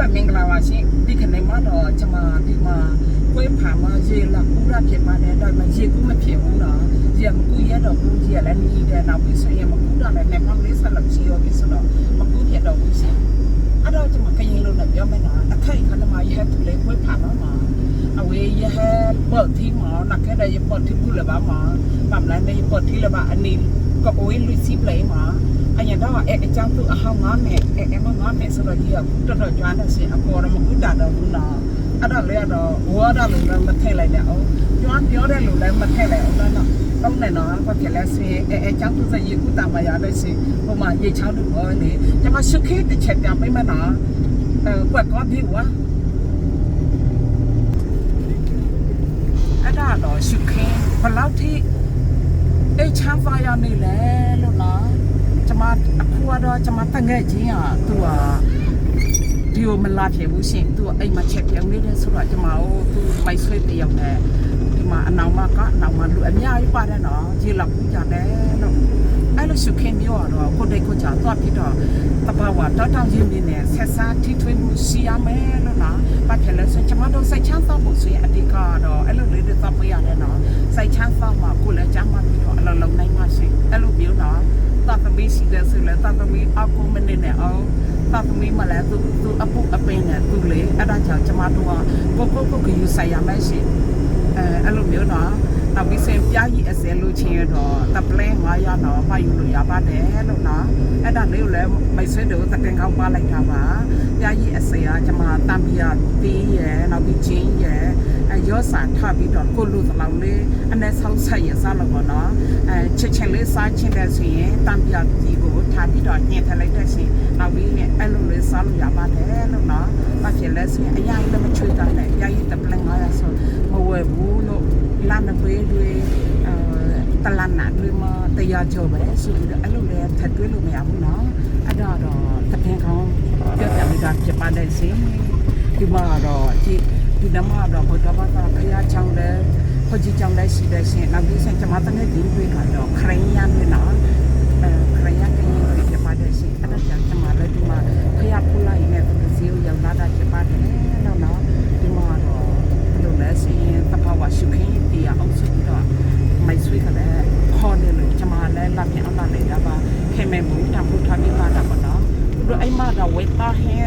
တော်ပဲမင်္ဂလာပါရှင်ဒီခနေ့မှတော့ကျွန်မဒီမှာကွေးဖာမရေလာပူရဖြစ်မှလည်းတော့မရေကူးမဖြစ်ဘူးနော်ရေမကူရတော့ဘူးကြီးရလည်းညီတယ်နောက်ပြီးဆိုရင်မကူတော့လည်းနဲ့မလေးဆက်လို့ရှိရောပြီးဆိုတော့မကူဖြစ်တော့ဘူးရှင်အဲ့တော့ကျွန်မခရင်လို့လည်းပြောမယ်နော်အခိုက်ခဏမှရဲသူလေးကွေးဖာမမှာအဝေးရဲပေါ်တီမောနကဲတဲ့ပေါ်တီပူလဘာမှာပမ်လန်နေပေါ်တီလဘာအနီကအိုးလူစီပလေးမှာ အရင်တော့အဲအကြောင်းသူအဟောင်းငါမယ်အဲအမငါမယ်ဆိုတော့ဒီကတော်တော်ကြွားနေစင်အပေါ်တော့မကူတာတော့ဘူးနော်အဲ့ဒါလည်းတော့ဝါဒါလည်းမထည့်လိုက်နဲ့အောင်ကြွားပြောတဲ့လူလည်းမထည့်လိုက်အောင်တော့တော့နဲ့တော့ဘာဖြစ်လဲဆိုရင်အဲအကြောင်းသူစရေကူတာမရတဲ့စင်ဟိုမှာရေချောင်းတို့ဘောနေကျွန်မရှုခေတစ်ချက်ပြန်ပြိမနော်အဲကွက်ကောဒီဝါအဲ့ဒါတော့ရှုခေဘယ်လောက်ထိအချမ်းပါရနေလဲလို့နော် ကတော့ကျမတငယ်ချင်းอ่ะသူကဒီကိုမလာဖြစ်ဘူးရှင်သူကအိမ်မှာချက်ပြောင်းနေတယ်ဆိုတော့ကျမတို့သူမိုက်ဆွေးတယောက်နဲ့ဒီမှာအနောင်မကအနောင်မလူအများကြီးပါတယ်နော်ရေလောက်ပူကြတယ်လို့အဲ့လိုရှုခင်ပြောတော့ကိုတိတ်ကိုကြာသွားပြီးတော့တဘာဝတောတောင်ရင်းနေနဲ့ဆက်စားထိထွေးမှုရှိရမယ်လို့နော်ဘာဖြစ်လဲဆိုကျမတို့စိတ်ချမ်းသာဖို့ဆိုရင်အဓိကတော့အဲ့လိုလေးတွေသတ်ပေးရတယ်နော်စိတ်ချမ်းသာမှကိုယ်လည်းကြမ်းမှပြီးတော့အလုံးလုံးနိုင်မှရှိအဲ့လိုပြောတော့ တာ သမီရှိတဲ့ဆိုလဲတာသမီအကူမနေနဲ့အောင်တာသမီမလဲသူသူအပုအပင်းနဲ့သူလေအဲ့ဒါကြောင့်ကျမတို့ကကိုကိုကိုကယူဆိုင်ရမယ်ရှိအဲအဲ့လိုမျိုးတော့နောက်ပြီးစင်ပြားကြီးအစဲလို့ချင်းရတော့တပလဲ900တော့ဖယူလို့ရပါတယ်လို့နော်အဲ့ဒါလေးကိုလည်းမိတ်ဆွေတို့တတင်ကောင်းပါလိုက်တာပါပြားကြီးအစဲကကျမတမ်ပီယာတီးရယ်နောက်ပြီးချင်းရယ်အ ရောစာထပြီးတော့ကိုလူတလောက်လေးအနဲ့ဆောက်ဆက်ရစားလို့ပေါ့နော်အဲချက်ချက်လေးစားချင်းတဲ့ဆိုရင်တမ်ပီယာတီးကိုထားပြီးတော့ညှင်ထလိုက်တဲ့ရှင်နောက်ပြီးအဲ့လိုလေးစားလို့ရပါတယ်လို့နော်ဘာဖြစ်လဲဆိုရင်အရင်လည်းမချွေတာနဲ့ပြားကြီးတပလဲ900ဆိုမဝယ်ဘူးလို့လမ်းတွေတွေအဲတလန်နာတွေမှာတရားကြောပဲဆိုပြီးတော့အဲ့လိုလေးထပ်တွေးလို့မရဘူးနော်အဲ့တော့တော့တပင်းကောင်းပြောပြမိတာဖြစ်ပါတယ်ရှင်ဒီမှာတော့ဒီ ဒီနမတော့ဘုရားဘာသာဖရာချောင်းလဲဟိုကြီးချောင်းလဲရှိတဲ့ရှင်နောက်ပြီးဆက်ကျမတနဲ့ဒီတွေကတော့ခရင်ရန်နဲ့နော်အဲခရင်ရန်ကရင်တွေဖြစ်ပါတယ်ရှင်အဲ့ဒါကြောင့်ကျမလည်းဒီမှာဖရာဖူလိုက်နဲ့သူစီကိုရောက်လာတာဖြစ်ပါတယ်နော်နော်ဒီမှာတော့ဘယ်လိုလဲရှင်တပဝရှုခင်းတရားအောင်စုပြီးတော့မိုက်ဆွေးကလည်းခေါ်နေလို့ကျမလည်းလက်ပြန်အောင်လာနေတာပါခင်မဲဘူးတံဖို့ထားပြီးပါတာပေါ့နော်သူတို့အိမ်မှာတော့ဝေတာဟဲ့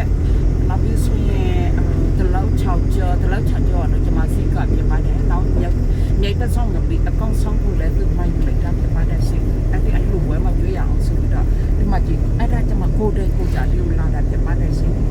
နောက်ပြီးဆိုရင် တလောက်ချောက်ကျော်တလောက်ချောက်ကျော်တော့ကျမစီကပြပါတယ်နောက်မြေမြေပတ်ဆောင်ကပြီးအကောင်ဆောင်ကိုလည်းသူမိုက်လိုက်တာပြပါတယ်ရှင်အဲ့ဒီအလှဝဲမှာတွေ့ရအောင်ဆိုပြီးတော့ဒီမှာကြည့်အဲ့ဒါကျမကိုတဲ့ကိုကြလေးလာတာပြ